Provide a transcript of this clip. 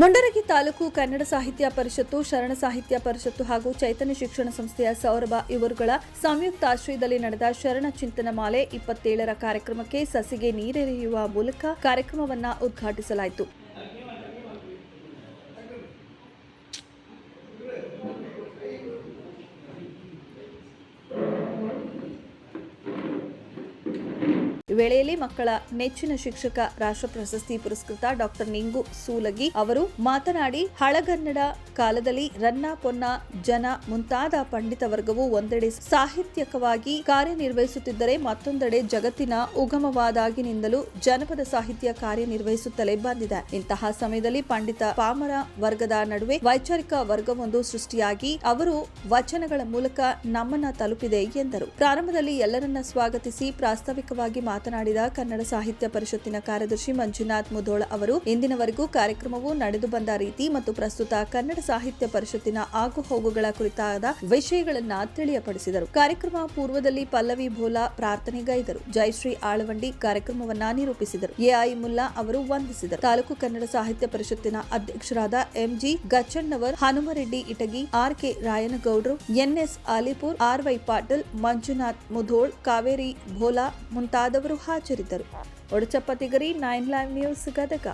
ಮುಂಡರಗಿ ತಾಲೂಕು ಕನ್ನಡ ಸಾಹಿತ್ಯ ಪರಿಷತ್ತು, ಶರಣ ಸಾಹಿತ್ಯ ಪರಿಷತ್ತು ಹಾಗೂ ಚೈತನ್ಯ ಶಿಕ್ಷಣ ಸಂಸ್ಥೆಯ ಸೌರಭ ಇವರುಗಳ ಸಂಯುಕ್ತ ಆಶ್ರಯದಲ್ಲಿ ನಡೆದ ಶರಣ ಚಿಂತನ ಮಾಲೆ ಇಪ್ಪತ್ತೇಳರ ಕಾರ್ಯಕ್ರಮಕ್ಕೆ ಸಸಿಗೆ ನೀರೆರೆಯುವ ಮೂಲಕ ಕಾರ್ಯಕ್ರಮವನ್ನು ಉದ್ಘಾಟಿಸಲಾಯಿತು. ವೇಳೆಯಲ್ಲಿ ಮಕ್ಕಳ ನೆಚ್ಚಿನ ಶಿಕ್ಷಕ, ರಾಷ್ಟ್ರ ಪ್ರಶಸ್ತಿ ಪುರಸ್ಕೃತ ಡಾಕ್ಟರ್ ನಿಂಗು ಸೂಲಗಿ ಅವರು ಮಾತನಾಡಿ, ಹಳಗನ್ನಡ ಕಾಲದಲ್ಲಿ ರನ್ನ ಪೊನ್ನ ಜನ ಮುಂತಾದ ಪಂಡಿತ ವರ್ಗವು ಒಂದೆಡೆ ಸಾಹಿತ್ಯಕವಾಗಿ ಕಾರ್ಯನಿರ್ವಹಿಸುತ್ತಿದ್ದರೆ ಮತ್ತೊಂದೆಡೆ ಜಗತ್ತಿನ ಉಗಮವಾದಾಗಿನಿಂದಲೂ ಜನಪದ ಸಾಹಿತ್ಯ ಕಾರ್ಯನಿರ್ವಹಿಸುತ್ತಲೇ ಬಂದಿದೆ. ಇಂತಹ ಸಮಯದಲ್ಲಿ ಪಂಡಿತ ಪಾಮರ ವರ್ಗದ ನಡುವೆ ವೈಚಾರಿಕ ವರ್ಗವೊಂದು ಸೃಷ್ಟಿಯಾಗಿ ಅವರು ವಚನಗಳ ಮೂಲಕ ನಮ್ಮನ್ನ ತಲುಪಿದೆ ಎಂದರು. ಪ್ರಾರಂಭದಲ್ಲಿ ಎಲ್ಲರನ್ನ ಸ್ವಾಗತಿಸಿ ಪ್ರಾಸ್ತಾವಿಕವಾಗಿ ಮಾತನಾಡಿದ ಕನ್ನಡ ಸಾಹಿತ್ಯ ಪರಿಷತ್ತಿನ ಕಾರ್ಯದರ್ಶಿ ಮಂಜುನಾಥ್ ಮುಧೋಳ ಅವರು, ಇಂದಿನವರೆಗೂ ಕಾರ್ಯಕ್ರಮವು ನಡೆದು ಬಂದ ರೀತಿ ಮತ್ತು ಪ್ರಸ್ತುತ ಕನ್ನಡ ಸಾಹಿತ್ಯ ಪರಿಷತ್ತಿನ ಆಗುಹೋಗುಗಳ ಕುರಿತಾದ ವಿಷಯಗಳನ್ನ ತಿಳಿಯಪಡಿಸಿದರು. ಕಾರ್ಯಕ್ರಮ ಪೂರ್ವದಲ್ಲಿ ಪಲ್ಲವಿ ಭೋಲಾ ಪ್ರಾರ್ಥನೆಗೈದರು ಜಯಶ್ರೀ ಆಳವಂಡಿ ಕಾರ್ಯಕ್ರಮವನ್ನ ನಿರೂಪಿಸಿದರು. ಎಐ ಮುಲ್ಲಾ ಅವರು ವಂದಿಸಿದರು. ತಾಲೂಕು ಕನ್ನಡ ಸಾಹಿತ್ಯ ಪರಿಷತ್ತಿನ ಅಧ್ಯಕ್ಷರಾದ MG Gacchannavar, Hanumareddy Itagi R K Rayanagoudru, NS Alipur R Y Patil, Manjunath Mudhol, Kaveri Bhola ಮುಂತಾದವರು ಹಾಜರಿದ್ದರು. Odachappa Tigari nine live news Gadag